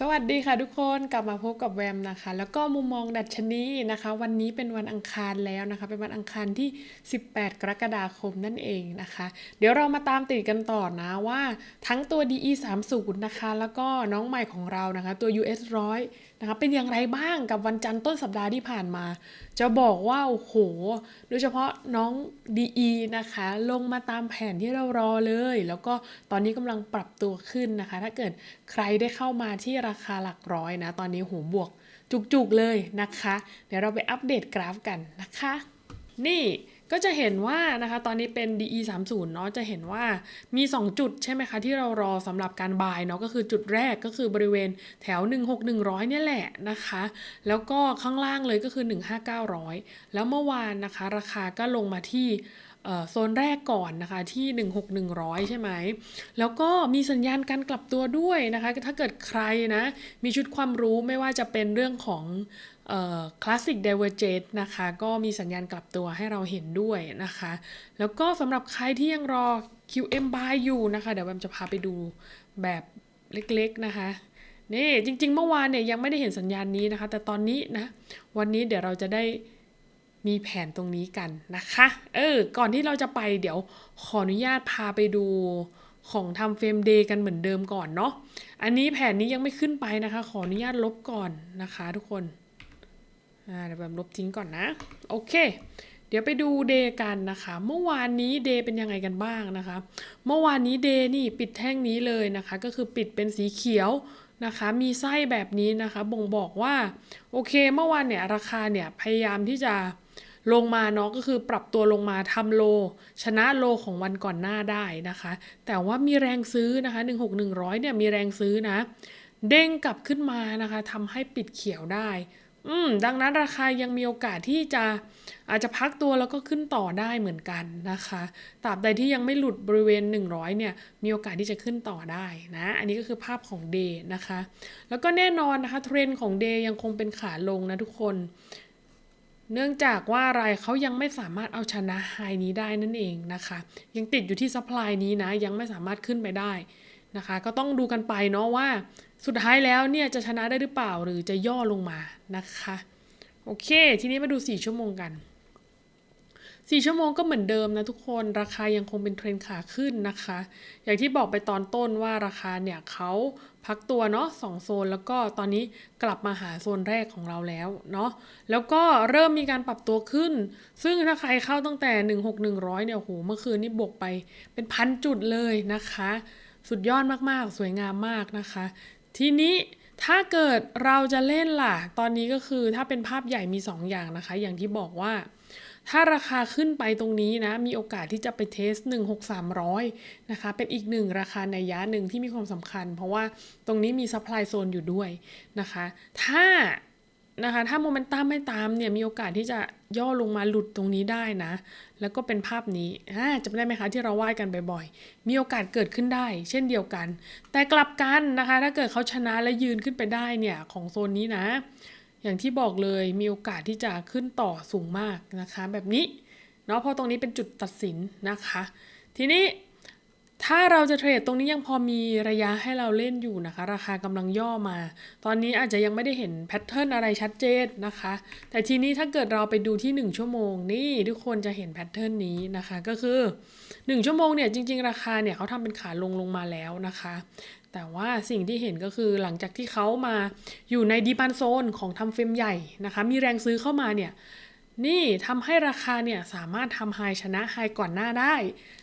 สวัสดีค่ะทุกคนกลับมาพบกับแวมนะคะ แล้วก็มุมมองดัชนีนะคะ วันนี้เป็นวันอังคารแล้วนะคะ เป็นวันอังคารที่ 18 กรกฎาคมนั่นเองนะคะ เดี๋ยวเรามาตามติดกันต่อนะว่า ทั้งตัว DE 3 0นะคะ แล้วก็น้องใหม่ของเรานะคะ ตัว US 100 นะคะเป็นอย่างไรบ้างกับวันจันทร์ต้นสัปดาห์ที่ผ่านมา จะบอกว่าโอ้โห โดยเฉพาะน้อง DE นะคะ ลงมาตามแผนที่เรารอเลย แล้วก็ตอนนี้กำลังปรับตัวขึ้นนะคะ ถ้าเกิดใครได้เข้ามาที่ราคาหลักร้อยนะ ตอนนี้หูบวกจุกๆเลยนะคะ เดี๋ยวเราไปอัปเดตกราฟกันนะคะ นี่ ก็จะเห็นว่านะคะตอนนี้เป็น DE 3 0เนาะจะเห็นว่ามี 2 จุดใช่ไหมคะ ที่เรารอสำหรับการบายเนาะก็คือจุดแรกก็คือบริเวณแถว 16100 เนี่ยแหละนะคะ แล้วก็ข้างล่างเลยก็คือ 15900 แล้วเมื่อวานนะคะ ราคาก็ลงมาที่ โซนแรกก่อนนะคะที่ 16100 ใช่ไหม แล้วก็มีสัญญาณการกลับตัวด้วยนะคะ ถ้าเกิดใครนะ มีชุดความรู้ไม่ว่าจะเป็นเรื่องของคลาสสิกเดเวอร์เจตนะคะ ก็มีสัญญาณกลับตัวให้เราเห็นด้วยนะคะ แล้วก็สำหรับใครที่ยังรอ QM buy อยู่นะคะ เดี๋ยวแบมจะพาไปดูแบบเล็กๆนะคะนี่จริงๆ เมื่อวานเนี่ยยังไม่ได้เห็นสัญญาณนี้นะคะ แต่ตอนนี้นะวันนี้เดี๋ยวเราจะได้ มีแผนตรงนี้กันนะคะ เออ ก่อนที่เราจะไปเดี๋ยวขออนุญาตพาไปดูของทำเฟรมเดย์กันเหมือนเดิมก่อนเนาะ อันนี้แผนนี้ยังไม่ขึ้นไปนะคะ ขออนุญาตลบก่อนนะคะทุกคน อ่าเดี๋ยวแบบลบทิ้งก่อนนะ โอเค เดี๋ยวไปดูเดย์กันนะคะ เมื่อวานนี้เดย์เป็นยังไงกันบ้างนะคะ เมื่อวานนี้เดย์นี่ปิดแท่งนี้เลยนะคะ ก็คือปิดเป็นสีเขียวนะคะ มีไส้แบบนี้นะคะ บ่งบอกว่า โอเค เมื่อวานเนี่ยราคาเนี่ยพยายามที่จะ ลงมาเนาะก็คือปรับตัวลงมาทำโล ชนะโลของวันก่อนหน้าได้นะคะ แต่ว่ามีแรงซื้อนะคะ 16100 เนี่ยมีแรงซื้อนะ เด้งกลับขึ้นมานะคะทำให้ปิดเขียวได้อืมดังนั้นราคายังมีโอกาสที่จะอาจจะพักตัวแล้วก็ขึ้นต่อได้เหมือนกันนะคะตราบใดที่ยังไม่หลุดบริเวณ 100 เนี่ย มีโอกาสที่จะขึ้นต่อได้นะ อันนี้ก็คือภาพของเดย์นะคะ แล้วก็แน่นอนนะคะเทรนด์ของเดย์ยังคงเป็นขาลงนะทุกคน เนื่องจากว่าอะไรเขายังไม่สามารถเอาชนะไฮนี้ได้นั่นเองนะคะ ยังติดอยู่ที่ซัพพลายนี้นะยังไม่สามารถขึ้นไปได้นะคะ ก็ต้องดูกันไปเนาะว่าสุดท้ายแล้วเนี่ยจะชนะได้หรือเปล่าหรือจะย่อลงมานะคะ โอเค ทีนี้มาดู 4 ชั่วโมงกัน 4 ชั่วโมงก็เหมือนเดิมนะทุกคนราคายังคงเป็นเทรนขาขึ้นนะคะ อย่างที่บอกไปตอนต้นว่าราคาเนี่ยเขาพักตัวเนาะสองโซนแล้วก็ตอนนี้กลับมาหาโซนแรกของเราแล้วเนาะแล้วก็เริ่มมีการปรับตัวขึ้น ซึ่งถ้าใครเข้าตั้งแต่ 16100 เนี่ยโหเมื่อคืนนี้บวกไปเป็นพันจุดเลยนะคะ สุดยอดมากๆ สวยงามมากนะคะ ทีนี้ถ้าเกิดเราจะเล่นล่ะ ตอนนี้ก็คือถ้าเป็นภาพใหญ่มี 2 อย่างนะคะ อย่างที่บอกว่า ถ้าราคาขึ้นไปตรงนี้นะ มีโอกาสที่จะไปเทส 16300 นะคะ เป็นอีกหนึ่งราคาในยะหนึ่งที่มีความสำคัญ เพราะว่าตรงนี้มีซัพพลายโซนอยู่ด้วยนะคะ ถ้านะคะถ้าโมเมนตัมไม่ตามเนี่ยมีโอกาสที่จะย่อลงมาหลุดตรงนี้ได้นะ แล้วก็เป็นภาพนี้จำได้ไหมคะที่เราวาดกันบ่อยๆ มีโอกาสเกิดขึ้นได้ เช่นเดียวกัน แต่กลับกันนะคะ ถ้าเกิดเขาชนะและยืนขึ้นไปได้เนี่ยของโซนนี้นะ อย่างที่บอกเลยมีโอกาสที่จะขึ้นต่อสูงมากนะคะ แบบนี้เนาะเพราะตรงนี้เป็นจุดตัดสินนะคะ ทีนี้ถ้าเราจะเทรดตรงนี้ยังพอมีระยะให้เราเล่นอยู่นะคะ ราคากำลังย่อมา ตอนนี้อาจจะยังไม่ได้เห็นแพทเทิร์นอะไรชัดเจนนะคะ แต่ทีนี้ถ้าเกิดเราไปดูที่ 1 ชั่วโมงนี่ทุกคนจะเห็นแพทเทิร์นนี้นะคะ ก็คือ 1 ชั่วโมงเนี่ยจริง ๆ ราคาเนี่ยเขาทำเป็นขาลงลงมาแล้วนะคะ แต่ว่าสิ่งที่เห็นก็คือหลังจากที่เขามาอยู่ในดีพันโซนของทำเฟรมใหญ่นะคะ มีแรงซื้อเข้ามาเนี่ยนี่ทำให้ราคาเนี่ยสามารถทำไฮชนะไฮก่อนหน้าได้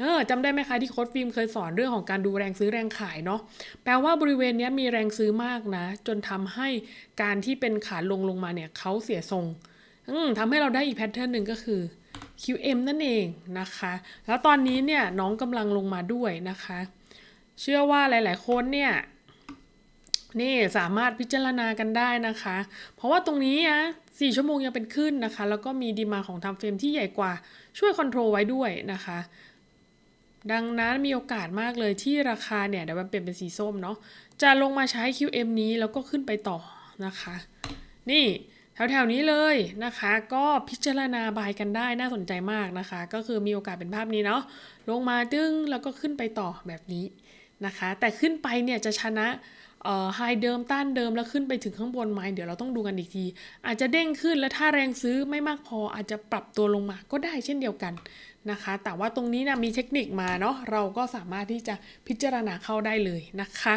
เออจำได้ไหมคะที่โค้ดฟิล์มเคยสอนเรื่องของการดูแรงซื้อแรงขายเนาะ แปลว่าบริเวณนี้มีแรงซื้อมากนะ จนทำให้การที่เป็นขาลงลงมาเนี่ยเขาเสียทรง อืมทำให้เราได้อีกแพทเทิร์นหนึ่งก็คือ QM นั่นเองนะคะ แล้วตอนนี้เนี่ยน้องกำลังลงมาด้วยนะคะ เชื่อว่าหลาย ๆ คนเนี่ยนี่สามารถพิจารณากันได้นะคะ เพราะว่าตรงนี้นะสี่ชั่วโมงยังเป็นขึ้นนะคะ แล้วก็มีดีมาของทำเฟรมที่ใหญ่กว่าช่วยคอนโทรลไว้ด้วยนะคะ ดังนั้นมีโอกาสมากเลยที่ราคาเนี่ยเดี๋ยวมันเปลี่ยนเป็นสีส้มเนาะจะลงมาใช้ QM นี้แล้วก็ขึ้นไปต่อนะคะ นี่แถวๆนี้เลยนะคะ ก็พิจารณาบายกันได้น่าสนใจมากนะคะ ก็คือมีโอกาสเป็นภาพนี้เนาะลงมาดึงแล้วก็ขึ้นไปต่อแบบนี้ นะคะ แต่ขึ้นไปเนี่ยจะชนะไฮเดิมต้านเดิมแล้วขึ้นไปถึงข้างบนไหมเดี๋ยวเราต้องดูกันอีกที อาจจะเด้งขึ้นแล้วถ้าแรงซื้อไม่มากพออาจจะปรับตัวลงมาก็ได้เช่นเดียวกันนะคะ แต่ว่าตรงนี้นะมีเทคนิคมาเนาะเราก็สามารถที่จะพิจารณาเข้าได้เลยนะคะ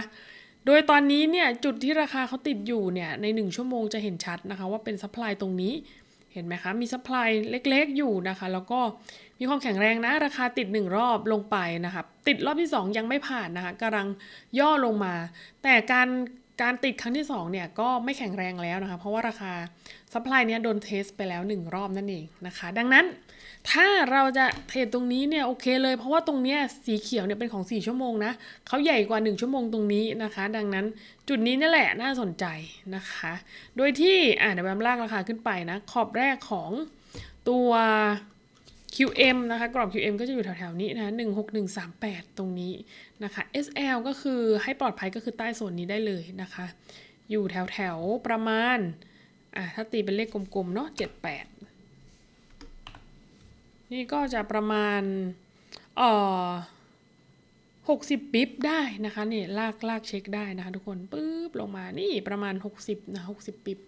โดยตอนนี้เนี่ยจุดที่ราคาเขาติดอยู่เนี่ยใน 1 ชั่วโมงจะเห็นชัดนะคะว่าเป็นซัพพลายตรงนี้ เห็นไหมคะ มีซัพพลายเล็กๆอยู่นะคะ แล้วก็มีความแข็งแรงนะ ราคาติด 1 รอบลงไปนะคะ ติดรอบที่ 2 ยังไม่ผ่านนะคะกำลังย่อลงมา แต่การการติดครั้งที่2เนี่ยก็ไม่แข็งแรงแล้วนะคะ เพราะว่าราคาซัพพลายเนี้ยโดนเทสไปแล้ว 1 รอบนั่นเองนะคะ ดังนั้น ถ้าเราจะเทรดตรงนี้เนี่ยโอเคเลย เพราะว่าตรงเนี้ยสีเขียวเนี่ยเป็นของ 4 ชั่วโมงนะเขาใหญ่กว่า 1 ชั่วโมงตรงนี้นะคะ ดังนั้นจุดนี้นั่แหละน่าสนใจนะคะ โดยที่อ่าเดี๋ยวแบมลากราคาขึ้นไปนะ ขอบแรกของตัว QM นะคะ กรอบ QM ก็จะอยู่แถวๆนี้นะ16138 ตรงนี้นะคะ SL ก็คือให้ปลอดภัยก็คือใต้โซนนี้ได้เลยนะคะ อยู่แถวๆประมาณอะถ้าตีเป็นเลขกลมๆเนาะ78 นี่ก็จะประมาณเอ่อ60ปิ๊บได้นะคะนี่ลากลากเช็คได้นะคะ ทุกคนปุ๊บลงมานี่ประมาณ 60นะ60 ปิ๊บ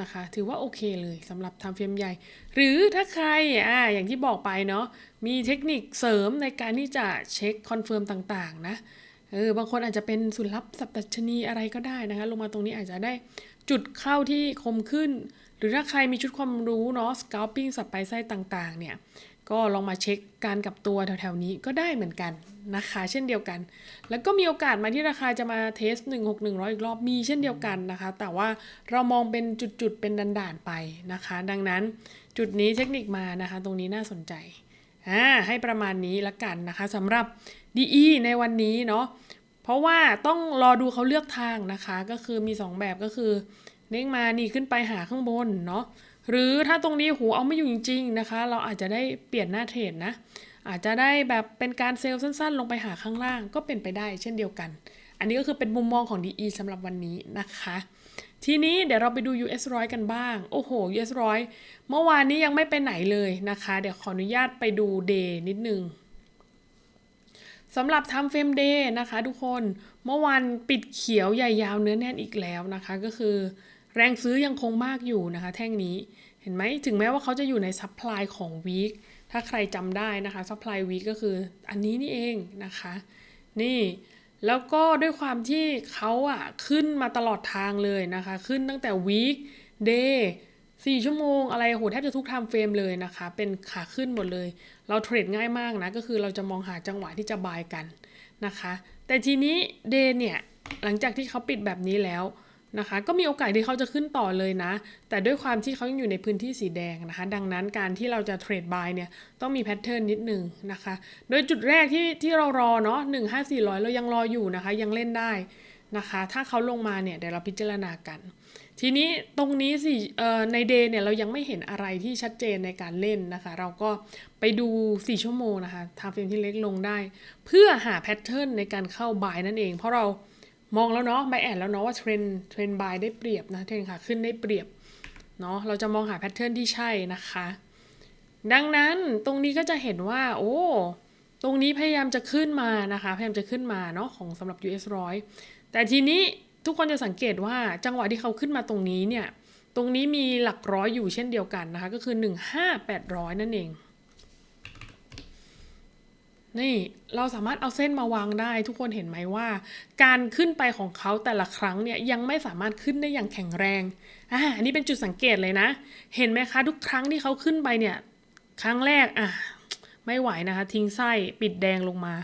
นะคะถือว่าโอเคเลยสำหรับทำเฟรมใหญ่ หรือถ้าใครอ่าอย่างที่บอกไปเนาะมีเทคนิคเสริมในการที่จะเช็คคอนเฟิร์มต่างๆนะเออบางคนอาจจะเป็นสุลลับสับตัชนีอะไรก็ได้นะคะ ลงมาตรงนี้อาจจะได้จุดเข้าที่คมขึ้น หรือถ้าใครมีชุดความรู้เนาะ scalping สับไปไส้ต่างๆ เนี่ย ก็ลองมาเช็คการกับตัวแถวๆนี้ก็ได้เหมือนกันนะคะ เช่นเดียวกัน แล้วก็มีโอกาสมาที่ราคาจะมาเทส 16100 อีกรอบมีเช่นเดียวกันนะคะ แต่ว่าเรามองเป็นจุดๆ เป็นด่านๆ ไปนะคะ ดังนั้นจุดนี้เทคนิคมานะคะ ตรงนี้น่าสนใจอ่าให้ประมาณนี้ละกันนะคะสำหรับ DE ในวันนี้เนาะเพราะว่าต้องรอดูเขาเลือกทางนะคะ ก็คือมี 2 แบบก็คือ เด้งมานี่ขึ้นไปหาข้างบนเนาะหรือถ้าตรงนี้หูเอาไม่อยู่จริง ๆนะคะ เราอาจจะได้เปลี่ยนหน้าเทรดนะ อาจจะได้แบบเป็นการเซลล์สั้นๆ ลงไปหาข้างล่างก็เป็นไปได้เช่นเดียวกัน อันนี้ก็คือเป็นมุมมองของ DE สำหรับวันนี้นะคะ ทีนี้เดี๋ยวเราไปดู US ร้อยกันบ้าง โอ้โห US ร้อยเมื่อวานนี้ยังไม่ไปไหนเลยนะคะ เดี๋ยวขออนุญาตไปดูเดย์นิดนึงสำหรับทำเฟรมเดย์นะคะ ทุกคนเมื่อวานปิดเขียวใหญ่ยาวเนื้อแน่นอีกแล้วนะคะ ก็คือ แรงซื้อยังคงมากอยู่นะคะ แท่งนี้เห็นไหมถึงแม้ว่าเขาจะอยู่ในซัพพลายของวีคถ้าใครจำได้นะคะซัพพลายวีคก็คืออันนี้นี่เองนะคะ นี่แล้วก็ด้วยความที่เขาอะขึ้นมาตลอดทางเลยนะคะ ขึ้นตั้งแต่วีคเดย์สี่ชั่วโมงอะไรโหแทบจะทุกไทม์เฟรมเลยนะคะ เป็นขาขึ้นหมดเลย เราเทรดง่ายมากนะ ก็คือเราจะมองหาจังหวะที่จะบายกันนะคะ แต่ทีนี้เดย์เนี่ย หลังจากที่เขาปิดแบบนี้แล้ว นะคะ ก็มีโอกาสที่เขาจะขึ้นต่อเลยนะ แต่ด้วยความที่เขายังอยู่ในพื้นที่สีแดงนะคะ ดังนั้นการที่เราจะเทรดบายเนี่ย ต้องมีแพทเทิร์นนิดนึงนะคะ โดยจุดแรกที่ที่เรารอเนาะหนึ่งห้าสี่ร้อยเรายังรออยู่นะคะ ยังเล่นได้นะคะ ถ้าเขาลงมาเนี่ยเดี๋ยวเราพิจารณากัน ทีนี้ตรงนี้สิในเดย์เนี่ยเรายังไม่เห็นอะไรที่ชัดเจนในการเล่นนะคะ เราก็ไปดู 4 ชั่วโมงนะคะทำเฟรมที่เล็กลงได้ เพื่อหาแพทเทิร์นในการเข้าบายนั่นเอง เพราะเรา มองแล้วเนาะไบแอนแล้วเนาะว่าเทรนเทรนบายได้เปรียบนะเทรนขาขึ้นได้เปรียบเนาะเราจะมองหาแพทเทิร์นที่ใช่นะคะ ดังนั้นตรงนี้ก็จะเห็นว่า โอ้ตรงนี้พยายามจะขึ้นมานะคะพยายามจะขึ้นมาเนาะของสำหรับ US ร้อยแต่ทีนี้ทุกคนจะสังเกตว่าจังหวะที่เขาขึ้นมาตรงนี้เนี่ย ตรงนี้มีหลักร้อยอยู่เช่นเดียวกันนะคะ ก็คือ 15800 นั่นเอง นี่เราสามารถเอาเส้นมาวางได้ทุกคนเห็นไหมว่า การขึ้นไปของเขาแต่ละครั้งเนี่ยยังไม่สามารถขึ้นได้อย่างแข็งแรงอ่าอันนี้เป็นจุดสังเกตเลยนะ เห็นไหมคะ ทุกครั้งที่เขาขึ้นไปเนี่ย ครั้งแรกอะไม่ไหวนะคะ ทิ้งไส้ปิดแดงลงมา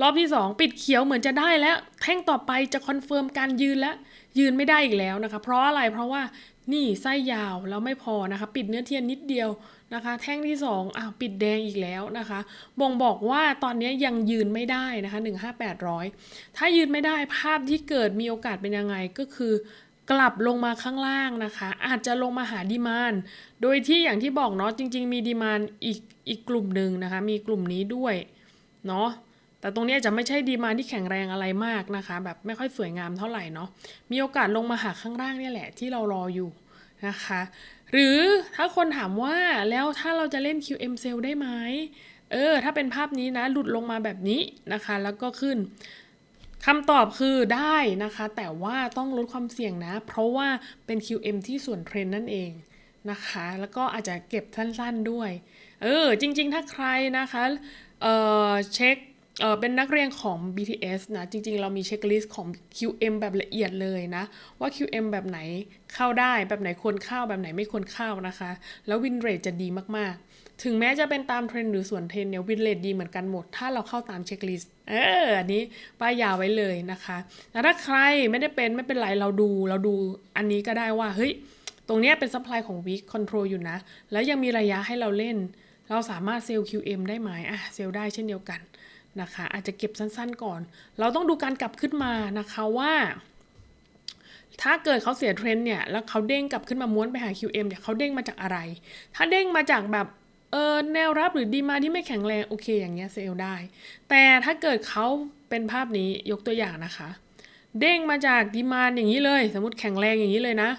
รอบที่ 2 ปิดเขียวเหมือนจะได้แล้ว แท่งต่อไปจะคอนเฟิร์มการยืนแล้ว ยืนไม่ได้อีกแล้วนะคะ เพราะอะไรเพราะว่านี่ไส้ยาวแล้วไม่พอนะคะ ปิดเนื้อเทียนนิดเดียว นะคะ แท่งที่ 2อ้าวปิดแดงอีกแล้วนะคะ บ่งบอกว่าตอนนี้ยังยืนไม่ได้นะคะ 15800 ถ้ายืนไม่ได้ภาพที่เกิดมีโอกาสเป็นยังไงก็คือกลับลงมาข้างล่างนะคะ อาจจะลงมาหาดีมานโดยที่อย่างที่บอกเนาะจริง ๆ มีดีมานอีกอีกกลุ่มหนึ่งนะคะ มีกลุ่มนี้ด้วยเนาะแต่ตรงนี้จะไม่ใช่ดีมานที่แข็งแรงอะไรมากนะคะ แบบไม่ค่อยสวยงามเท่าไหร่เนาะมีโอกาสลงมาหาข้างล่างเนี่ยแหละที่เรารออยู่ นะคะ หรือถ้าคนถามว่าแล้วถ้าเราจะเล่น QM Cell ได้ไหมเออ ถ้าเป็นภาพนี้นะ หลุดลงมาแบบนี้นะคะ แล้วก็ขึ้นคำตอบคือได้นะคะ แต่ว่าต้องลดความเสี่ยงนะ เพราะว่าเป็น QM ที่ส่วนเทรนนั่นเองนะคะ แล้วก็อาจจะเก็บสั้นๆด้วย เออ จริง ๆ ถ้าใครนะคะ เออเช็ค เออเป็นนักเรียนของ BTS นะ จริง ๆ เรามีเช็คลิสต์ของ QM แบบละเอียดเลยนะ ว่า QM แบบไหนเข้าได้แบบไหนควรเข้าแบบไหนไม่ควรเข้านะคะ แล้ววินเรทจะดีมากๆ ถึงแม้จะเป็นตามเทรนหรือส่วนเทรนเนี่ยวินเรทดีเหมือนกันหมด ถ้าเราเข้าตามเช็คลิสต์เอออันนี้ป้ายยาวไว้เลยนะคะแต่ถ้าใครไม่ได้เป็นไม่เป็นไรเราดูเราดูอันนี้ก็ได้ว่าเฮ้ยตรงเนี้ยเป็น supply ของ week control อยู่นะแล้วยังมีระยะให้เราเล่น เราสามารถเซลล์ QM ได้ไหมอะเซลล์ได้เช่นเดียวกัน นะคะ อาจจะเก็บสั้นๆก่อน เราต้องดูการกลับขึ้นมานะคะว่า ถ้าเกิดเขาเสียเทรนเนี่ย แล้วเขาเด้งกลับขึ้นมาม้วนไปหา QM เนี่ยเขาเด้งมาจากอะไร ถ้าเด้งมาจากแบบเออแนวรับหรือดีมาที่ไม่แข็งแรงโอเคอย่างเงี้ยเซลได้ แต่ถ้าเกิดเขาเป็นภาพนี้ยกตัวอย่างนะคะ เด้งมาจากดีมาอย่างนี้เลย สมมติแข็งแรงอย่างนี้เลยนะ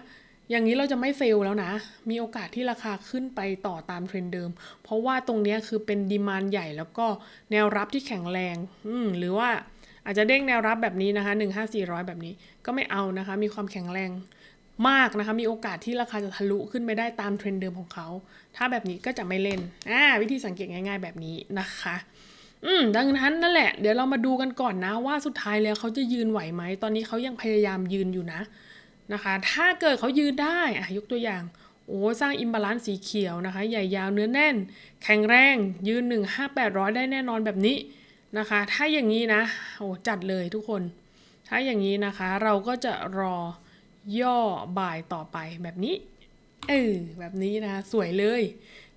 อย่างนี้เราจะไม่เซลล์แล้วนะ มีโอกาสที่ราคาขึ้นไปต่อตามเทรนด์เดิม เพราะว่าตรงนี้คือเป็นดีมานใหญ่แล้วก็แนวรับที่แข็งแรง อืมหรือว่าอาจจะเด้งแนวรับแบบนี้นะคะ 1 5 4 0 0 แบบนี้ก็ไม่เอานะคะ มีความแข็งแรงมากนะคะ มีโอกาสที่ราคาจะทะลุขึ้นไปได้ตามเทรนด์เดิมของเขา ถ้าแบบนี้ก็จะไม่เล่น อ่า วิธีสังเกตง่าย ๆ แบบนี้นะคะ อืม ดังนั้นนั่นแหละ เดี๋ยวเรามาดูกันก่อนนะว่าสุดท้ายแล้วเขาจะยืนไหวไหม ตอนนี้เขายังพยายามยืนอยู่นะ นะคะ ถ้าเกิดเขายืนได้อะยกตัวอย่าง โอ้สร้างอิมบาลานซ์สีเขียวนะคะ ใหญ่ยาวเนื้อแน่น แข็งแรง ยืน 1 5 8 0 0 ได้แน่นอนแบบนี้นะคะ ถ้าอย่างนี้นะ โอ้จัดเลยทุกคน ถ้าอย่างนี้นะคะ เราก็จะรอย่อบ่ายต่อไปแบบนี้ เออ แบบนี้นะ สวยเลย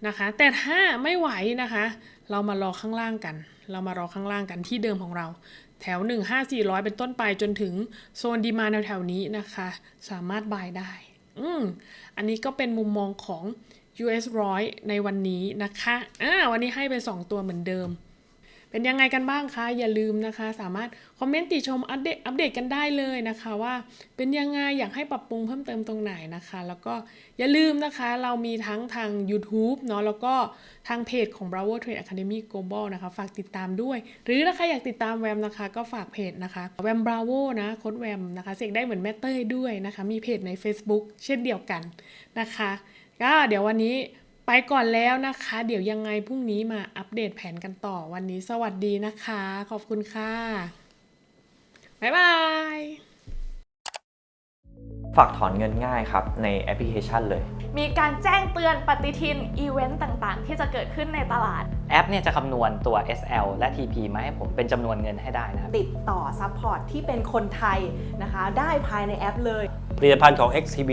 นะคะ แต่ถ้าไม่ไหวนะคะ เรามารอข้างล่างกัน เรามารอข้างล่างกันที่เดิมของเรา แถว 1 5 4 0 0 เป็นต้นไปจนถึงโซนดีมาแถวๆนี้นะคะ สามารถบายได้ อืมอันนี้ก็เป็นมุมมองของ US 100 ในวันนี้นะคะ อ่า วันนี้ให้ไป 2 ตัวเหมือนเดิม เป็นยังไงกันบ้างคะอย่าลืมนะคะ สามารถคอมเมนต์ติชมอัปเดตอัปเดตกันได้เลยนะคะว่าเป็นยังไงอยากให้ปรับปรุงเพิ่มเติมตรงไหนนะคะ แล้วก็อย่าลืมนะคะเรามีทั้งทาง YouTube เนาะแล้วก็ทางเพจของ Bravo Trade Academy Global นะคะ ฝากติดตามด้วย หรือถ้าใครอยากติดตามแวมนะคะ ก็ฝากเพจนะคะแวม Bravo นะโค้ดแวมนะคะเสกได้เหมือนแม่เต้ยด้วยนะคะ มีเพจใน Facebook เช่นเดียวกันนะคะ ก็เดี๋ยววันนี้ ไปก่อนแล้วนะคะ เดี๋ยวยังไงพรุ่งนี้มาอัปเดตแผนกันต่อวันนี้สวัสดีนะคะ ขอบคุณค่ะ บ๊ายบายฝากถอนเงินง่ายครับในแอปพลิเคชันเลย มีการแจ้งเตือนปฏิทินอีเวนต์ต่างๆ ที่จะเกิดขึ้นในตลาด แอปเนี่ยจะคำนวณตัว SL และ TP มาให้ผมเป็นจำนวนเงินให้ได้นะครับ ติดต่อซัพพอร์ตที่เป็นคนไทยนะคะ ได้ภายในแอปเลย ผลิตภัณฑ์ของ XTB